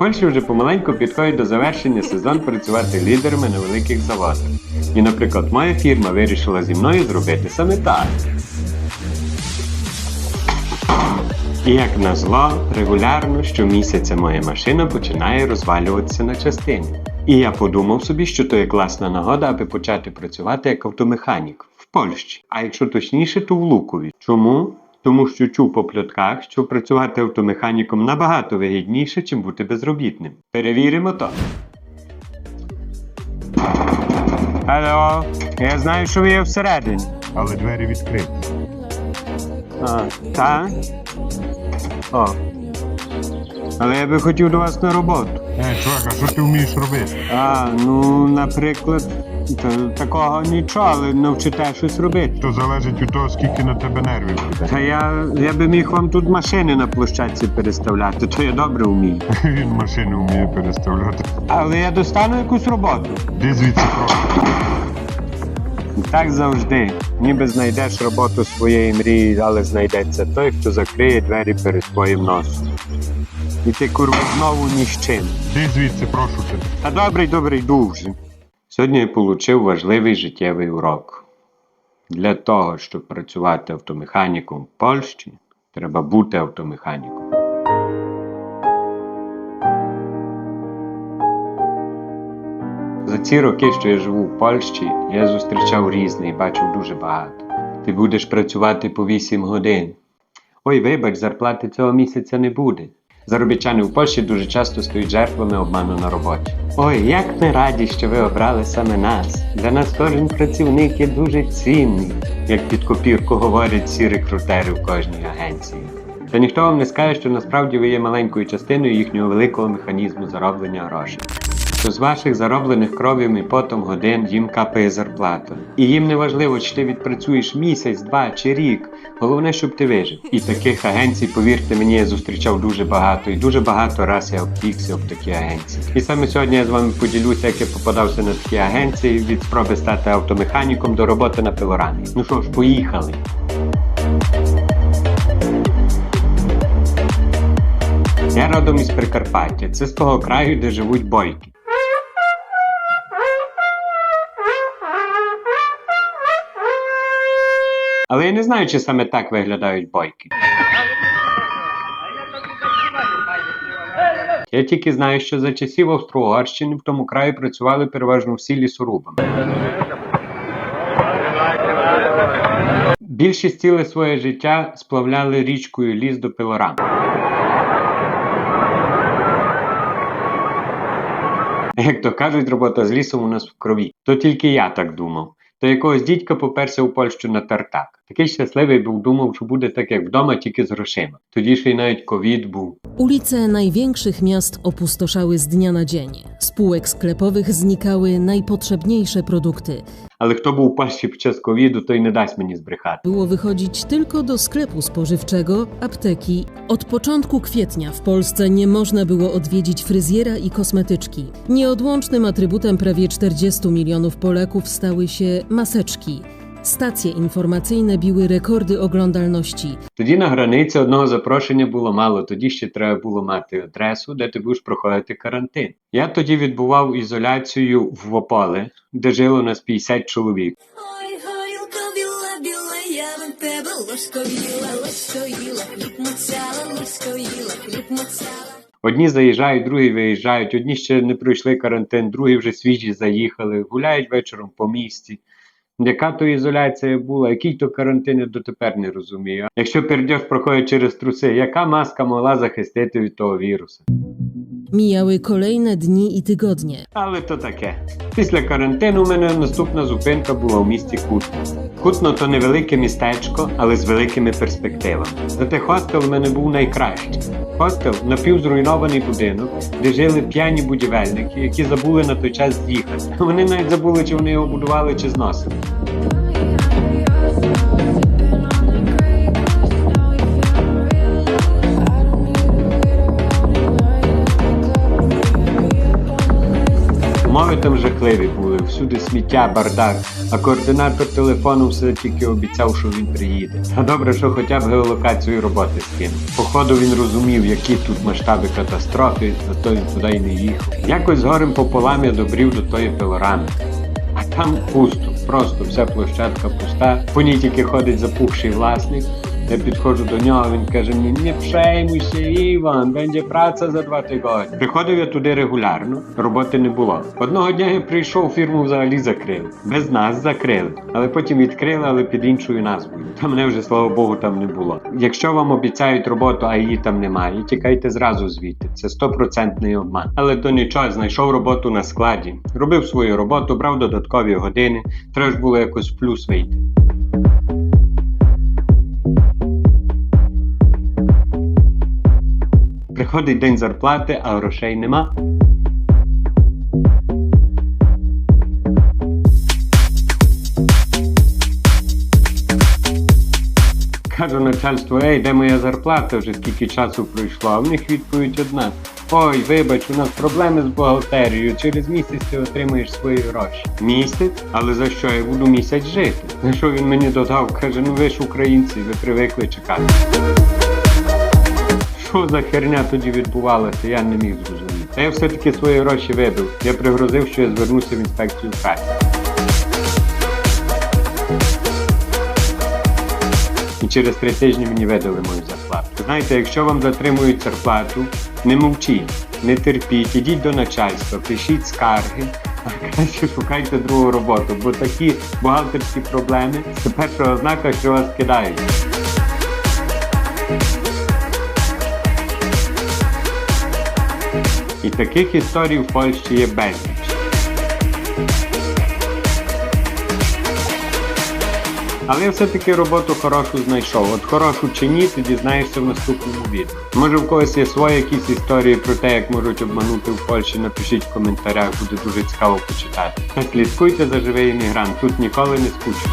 Польща вже помаленьку підходить до завершення сезон працювати лідерами на великих заводах. І, наприклад, моя фірма вирішила зі мною зробити саме так. І як назло, регулярно щомісяця моя машина починає розвалюватися на частини. І я подумав собі, що то є класна нагода, аби почати працювати як автомеханік в Польщі. А якщо точніше, то в Лукові. Чому? Тому що чув по пльотках, що працювати автомеханіком набагато вигідніше, чим бути безробітним. Перевіримо то. Алло, я знаю, що ви є всередині. але двері відкриті. А, так? О. Але я би хотів до вас на роботу. Е, чувак, а що ти вмієш робити? А, ну, наприклад, та, такого нічого, але навчите щось робити. То залежить від того, скільки на тебе нервів. Та я, я би міг вам тут машини на площадці переставляти, то я добре вмію. Він машину вміє переставляти. Але я достану якусь роботу. Де звідси просто? Так завжди. Ніби знайдеш роботу своєї мрії, але знайдеться той, хто закриє двері перед твоїм носом. І ти курва знову ні з чим. Де звідси, прошу тебе. Та добрий, добрий дуже. Сьогодні я отримав важливий життєвий урок. Для того, щоб працювати автомеханіком в Польщі, треба бути автомеханіком. За ці роки, що я живу в Польщі, я зустрічав різне і бачив дуже багато. Ти будеш працювати по 8 годин. Ой, вибач, зарплати цього місяця не буде. Заробітчани в Польщі дуже часто стають жертвами обману на роботі. Ой, як ми раді, що ви обрали саме нас. Для нас кожен працівник є дуже цінний, як під копірку говорять всі рекрутери в кожній агенції. Та ніхто вам не скаже, що насправді ви є маленькою частиною їхнього великого механізму зароблення грошей. Що з ваших зароблених кров'ям і потом годин їм капає зарплата. І їм не важливо, чи ти відпрацюєш місяць, два чи рік. Головне, щоб ти вижив. І таких агенцій, повірте мені, я зустрічав дуже багато, і дуже багато раз я обтікся об такі агенції. І саме сьогодні я з вами поділюся, як я попадався на такі агенції від спроби стати автомеханіком до роботи на пилорамі. Ну що ж, поїхали. Я родом із Прикарпаття. Це з того краю, де живуть бойки. Але я не знаю, чи саме так виглядають бойки. Я тільки знаю, що за часів Австро-Угорщини в тому краї працювали переважно всі лісорубами. Більшість ціле своє життя сплавляли річкою ліс до пилорам. Як то кажуть, робота з лісом у нас в крові. То тільки я так думав. То якогось дідька поперся у Польщу на тартак. Такий щасливий був, думав, що буде так як вдома, тільки з грошима. Тоді ще й навіть ковід був. Ulice największych miast opustoszały z dnia na dzień. Z półek sklepowych znikały najpotrzebniejsze produkty. Але хто був у Польщі під час ковіду, той не дасть мені збрехати. Było wychodzić tylko do sklepu spożywczego, apteki. Od początku kwietnia w Polsce nie można było odwiedzić fryzjera i kosmetyczki. Nieodłącznym atrybutem prawie 40 milionów Polaków stały się maseczki. Stacje informacyjne biły rekordy oglądalności. Тоді на границі одного запрошення було мало, тоді ще треба було мати адресу, де ти будеш проходити карантин. Я тоді відбував ізоляцію в Ополе, де жило нас 50 чоловік. Ой, горілка біла, біла, я на тебе ложко їла, ложко їла, хліб муцяла, ложко їла, хліб муцяла. Одні заїжджають, другі виїжджають, одні ще не пройшли карантин, другі вже свіжі заїхали, гуляють вечором по місті. Яка то ізоляція була, який то карантин, я дотепер не розумію. Якщо пердьош проходить через труси, яка маска могла захистити від того вірусу? Mijały kolejne dni i tygodnie. Але то таке. Після карантину мене наступна зупинка була у місті Кутно. Кутно то невелике містечко, але з великими перспективами. Зате хостел у мене був найкращий. Хостел напівзруйнований будинок, де жили п'яні будівельники, які забули на той час з'їхати. Вони навіть забули, чи вони його будували, чи зносили. Умови там жахливі були, всюди сміття, бардак, а координатор телефону все тільки обіцяв, що він приїде. А добре, що хоча б геолокацію роботи скинув. Походу він розумів, які тут масштаби катастрофи, зато він туди й не їхав. Якось з горем пополам я добрів до тої пилорами. А там пусто, просто вся площадка пуста. По ній тільки ходить запухший власник. Я підходжу до нього, він каже мені, не пшеймуйся, Іван, буде праця за два тижні. Приходив я туди регулярно, роботи не було. Одного дня я прийшов, фірму взагалі закрили. Без нас закрили, але потім відкрили, але під іншою назвою. Та мене вже, слава Богу, там не було. Якщо вам обіцяють роботу, а її там немає, тікайте зразу звідти. Це стопроцентний обман. Але то нічого, знайшов роботу на складі, робив свою роботу, брав додаткові години. Треба ж було якось в плюс вийти. Приходить день зарплати, а грошей нема. Кажу начальству, ей, де моя зарплата, вже скільки часу пройшло, а в них відповідь одна. Ой, вибач, у нас проблеми з бухгалтерією, через місяць ти отримаєш свої гроші. Місяць? Але за що я буду місяць жити? На що він мені додав? Каже, ну ви ж українці, ви привикли чекати. Що за херня тоді відбувалася, я не міг зрозуміти. Та я все-таки свої гроші вибив. Я пригрозив, що я звернуся в інспекцію праці. І через три тижні мені видали мою зарплату. Знаєте, якщо вам затримують зарплату, не мовчіть, не терпіть, ідіть до начальства, пишіть скарги, а краще шукайте другу роботу, бо такі бухгалтерські проблеми це перша ознака, що вас кидають. І таких історій в Польщі є безліч. Але я все-таки роботу хорошу знайшов. От хорошу чи ні, ти дізнаєшся в наступному відео. Може в когось є свої якісь історії про те, як можуть обманути в Польщі, напишіть в коментарях, буде дуже цікаво почитати. Слідкуйте за живий іммігрант, тут ніколи не скучно.